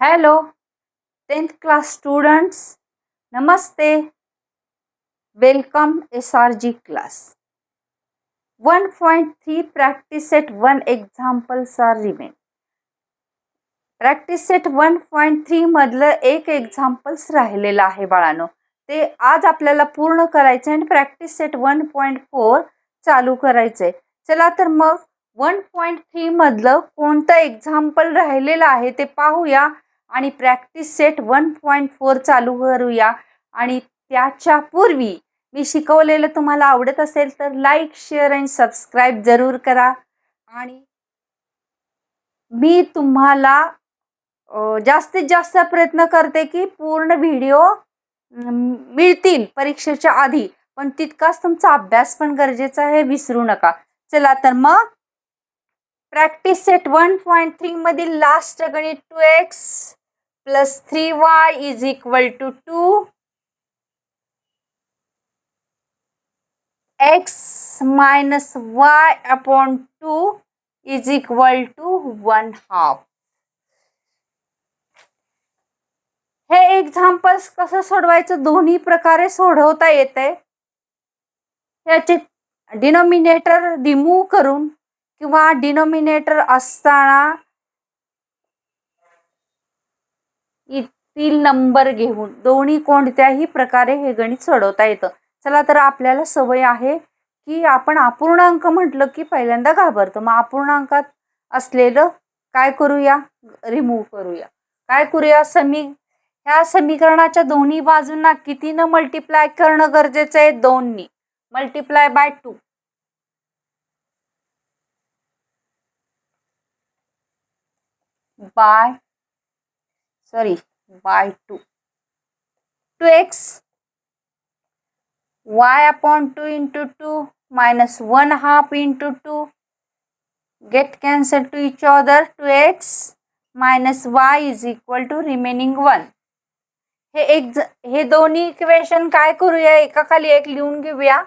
Hello tenth class students Namaste welcome S R G class one point three practice eight one examples are remain practice set one point थ्रीमधलं एक examples राहिलेलं आहे बाळानो. ते आज आपल्याला पूर्ण करायचं आहे आणि practice set one point four चालू करायचं आहे चला तर मग वन पॉईंट थ्रीमधलं कोणतं एक्झाम्पल राहिलेलं आहे ते पाहूया. आणि practice set one point four चालू करूया. आणि त्याच्या पूर्वी मी शिकवलेलं तुम्हाला आवडत असेल तर लाईक शेअर अँड सबस्क्राईब जरूर करा. आणि मी तुम्हाला जास्तीत जास्त प्रयत्न करते की पूर्ण व्हिडिओ मिळतील परीक्षेच्या आधी. पण तितकाच तुमचा अभ्यास पण गरजेचा आहे विसरू नका. चला तर मग practice set one point three मधील लास्ट गणित two x plus three y is equal to two x minus y upon two is equal to one half. हे एक्झाम्पल्स कसं सोडवायचं? दोन्ही प्रकारे सोडवता येते. याचे डिनॉमिनेटर रिमूव्ह करून किंवा डिनॉमिनेटर असताना तील नंबर घेऊन दोन्ही कोणत्याही प्रकारे हे गणित सोडवता येतं. चला तर आपल्याला सवय आहे की आपण अपूर्णांक म्हटलं की पहिल्यांदा घाबरतो. मग अपूर्णांकात असलेलं काय करूया? रिमूव्ह करूया. काय करूया? समी ह्या समीकरणाच्या दोन्ही बाजूंना कितीनं मल्टिप्लाय करणं गरजेचं आहे? दोननी multiply by two by sorry by two. Two x. Y upon two into two minus one half into two. Get cancel to each other two x minus y is equal to remaining one. हे एक ज- हे दोन्ही equation काय करूया? एकाखाली एक लिहून घेऊया.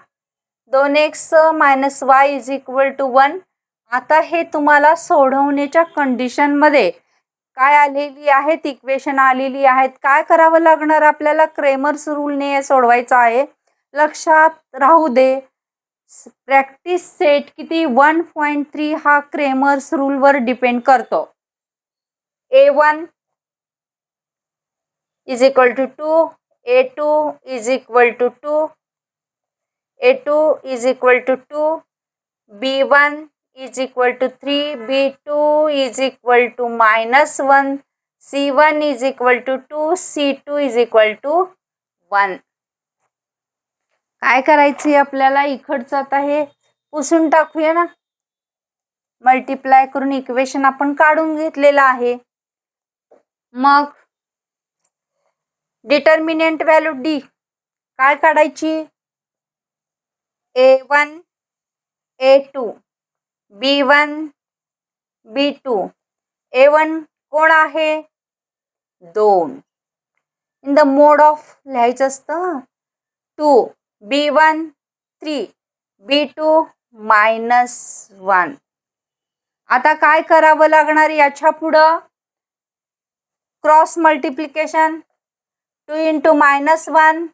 दोन x minus y is equal to one. आता हे तुम्हाला सोडवण्याच्या कंडिशनमध्ये काय आलेली आहेत? इक्वेशन आलेली आहेत. काय करावं लागणार आपल्याला? क्रेमर्स रूलने सोडवायचं आहे. लक्षात राहू दे. प्रॅक्टिस सेट किती? वन पॉईंट थ्री हा क्रेमर्स रूलवर डिपेंड करतो. A one is equal to two a two is equal to two a two is equal to two b one is equal to three b two is equal to minus one c one is equal to two c two is equal to one काय करायची आपल्याला? इकडचं आता हे पुसून टाकूया ना. Multiply करून इक्वेशन आपण काढून घेतलेलं आहे. मग डिटर्मिनेंट व्हॅल्यू डी काय काढायची? A one a two b one b two. A one कोण आहे? दोन. इन द मोड ऑफ लिहायचं असतं two. B one three. B two minus one आता काय करावं लागणार याच्या पुढं? Cross multiplication two into minus one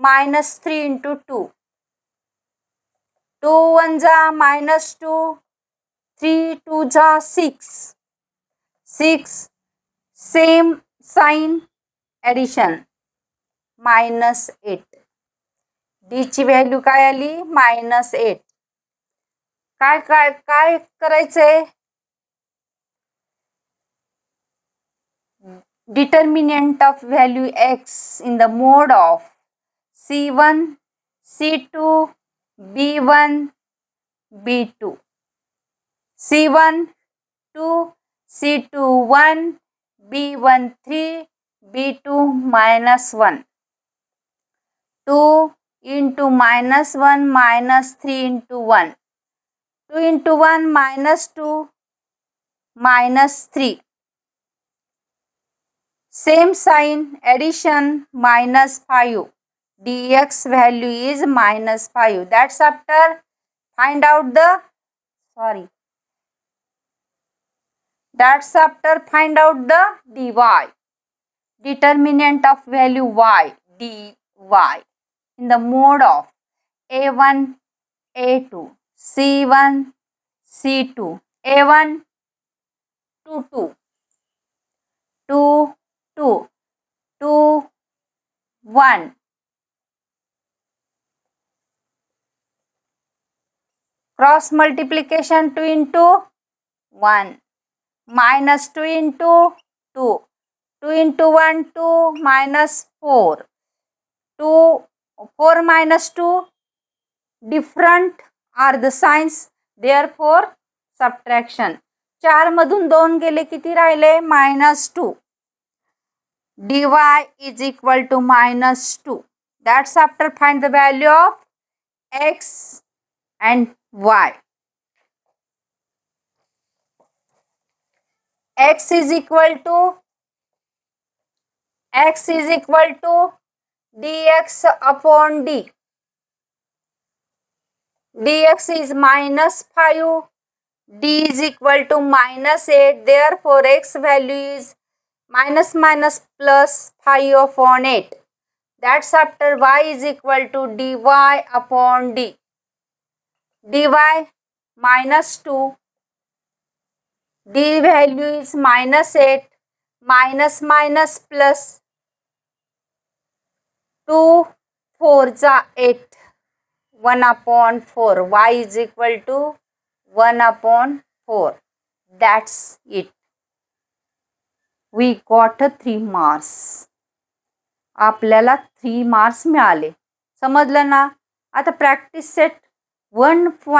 minus three into two two one जा मायनस टू थ्री टू झा six. Six same sign addition. Minus eight. डीची value काय आली? Minus eight. काय काय काय करायचंय? Determinant of value x in the mod of c one c two b one b two C1, 2, C2, 1, B1, 3, B2, minus 1. 2 into minus 1 minus 3 into 1. 2 into 1 minus 2 minus 3. Same sign addition minus 5. dx value is minus 5. That's after find out the sorry that's after find out the dy. Determinant of value y, dy. In the mode of a1, a2, c1, c2, a1, 2, 2, 2, 2, 2, 1. Cross multiplication 2 into 1 minus 2 into 2 2 into 1 2 minus 4 2 4 minus 2 different are the signs therefore subtraction चार मधून दोन गेले किती राहिले minus two dy is equal to minus 2 that's after find the value of x and y x is equal to x is equal to dx upon d. dx is minus 5 d is equal to minus 8 therefore x value is minus minus plus 5 upon 8 that's after y is equal to dy upon d. dy minus 2 D value is minus eight minus minus plus two four जा eight one upon four. Y is equal to one upon four that's it we got three marks आपल्याला three marks मिळाले. समजलं ना? आता practice set one point